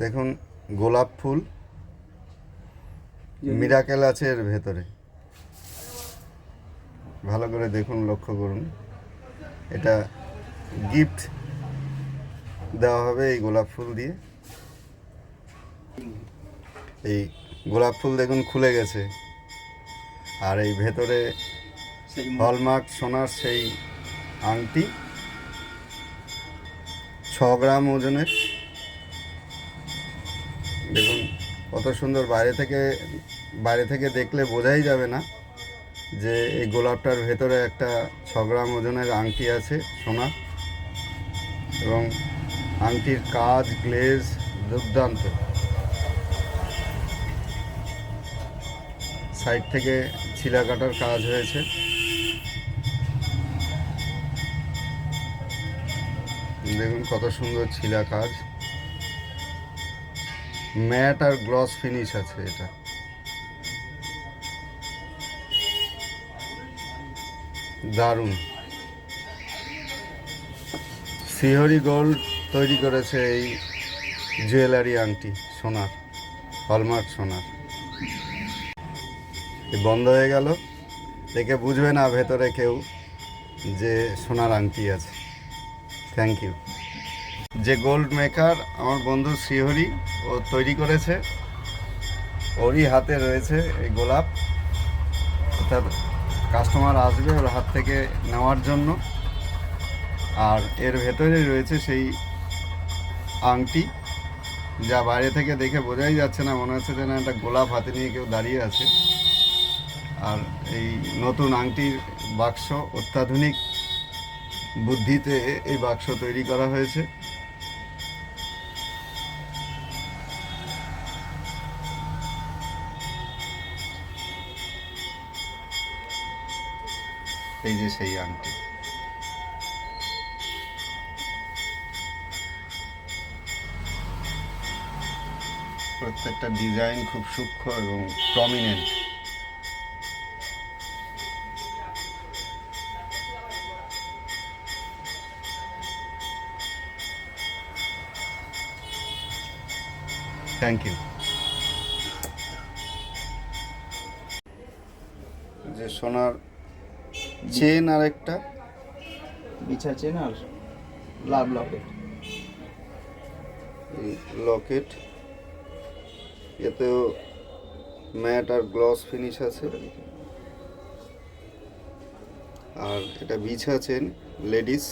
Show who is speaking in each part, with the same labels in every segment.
Speaker 1: দেখুন গোলাপ ফুল মিরাকেল আছে এর ভেতরে। ভালো করে দেখুন লক্ষ্য করুন। এটা গিফট দেওয়া হবে এই গোলাপ ফুল দিয়ে। এই গোলাপ ফুল দেখুন খুলে গেছে। আর এই ভেতরে হলমার্ক সোনার সেই আংটি ছ গ্রাম ওজনের। কত সুন্দর বাইরে থেকে বাইরে থেকে দেখলে বোঝাই যাবে না যে এই গোলাপটার ভেতরে একটা ছ গ্রাম ওজনের আংটি আছে সোনা এবং আংটির কাজ, গ্লেজ দুর্দান্ত। সাইড থেকে ছিলা কাটার কাজ হয়েছে। দেখুন কত সুন্দর ছিলা কাজ। ম্যাট আর গ্লস ফিনিশ আছে এটা। দারুণ। সিহরি গোল্ড তৈরি করেছে এই জুয়েলারি আংটি সোনার, হলমার্ক সোনার। বন্ধ হয়ে গেল। দেখে বুঝবে না ভেতরে কেউ যে সোনার আংটি আছে। Thank you. যে গোল্ড মেকার আমার বন্ধু শ্রীহরি, ও তৈরি করেছে। ওরই হাতে রয়েছে এই গোলাপ। অর্থাৎ কাস্টমার আসবে ওর হাত থেকে নেওয়ার জন্য। আর এর ভেতরে রয়েছে সেই আংটি, যা বাইরে থেকে দেখে বোঝাই যাচ্ছে না, মনে হচ্ছে যেন একটা গোলাপ হাতে নিয়ে কেউ দাঁড়িয়ে আছে। আর এই নতুন আংটির বাক্স অত্যাধুনিক বুদ্ধিতে এই বাক্স তৈরি করা হয়েছে। এই যে সেই আংটি। প্রত্যেকটা ডিজাইন খুব সূক্ষ্ম এবং প্রমিনেন্ট থ্যাংক ইউ যে সোনার চেন আর একটা।
Speaker 2: বিছা চেন আর লাভ লকেট।
Speaker 1: লকেট। এতেও ম্যাট আর গ্লস ফিনিশ আছে। আর এটা বিছা চেন লেডিস।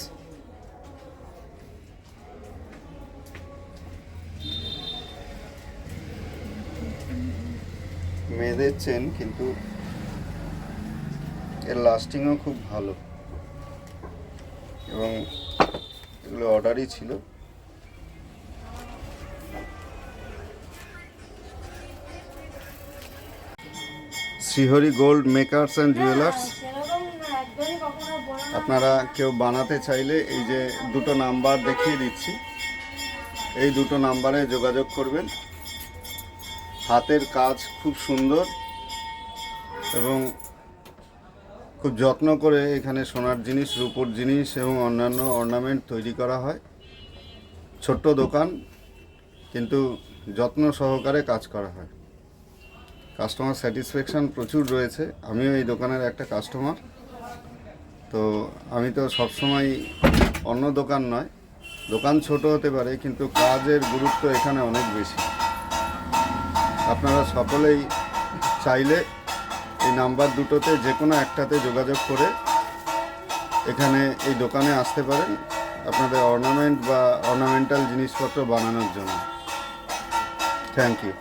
Speaker 1: মেয়েদের চেন কিন্তু এর লাস্টিংও খুব ভালো। এবং এগুলো অর্ডারই ছিল। Srihari gold makers and jewellers আপনারা কেউ বানাতে চাইলে এই যে দুটো নাম্বার দেখিয়ে দিচ্ছি। এই দুটো নাম্বারে যোগাযোগ করবেন। হাতের কাজ খুব সুন্দর। এবং খুব যত্ন করে এখানে সোনার জিনিস, রূপোর জিনিস এবং অন্যান্য অর্নামেন্ট তৈরি করা হয়। ছোট্ট দোকান, কিন্তু যত্ন সহকারে কাজ করা হয়। কাস্টমার স্যাটিসফ্যাকশান প্রচুর রয়েছে। আমিও এই দোকানের একটা কাস্টমার তো আমি তো সবসময় অন্য দোকান নয়, দোকান ছোট হতে পারে, কিন্তু কাজের গুরুত্ব এখানে অনেক বেশি। আপনারা সকলেই চাইলে এই নাম্বার দুটোতে যে কোনো একটাতে যোগাযোগ করে এখানে এই দোকানে আসতে পারেন আপনাদের অর্নামেন্ট বা অর্নামেন্টাল জিনিসপত্র বানানোর জন্য। Thank you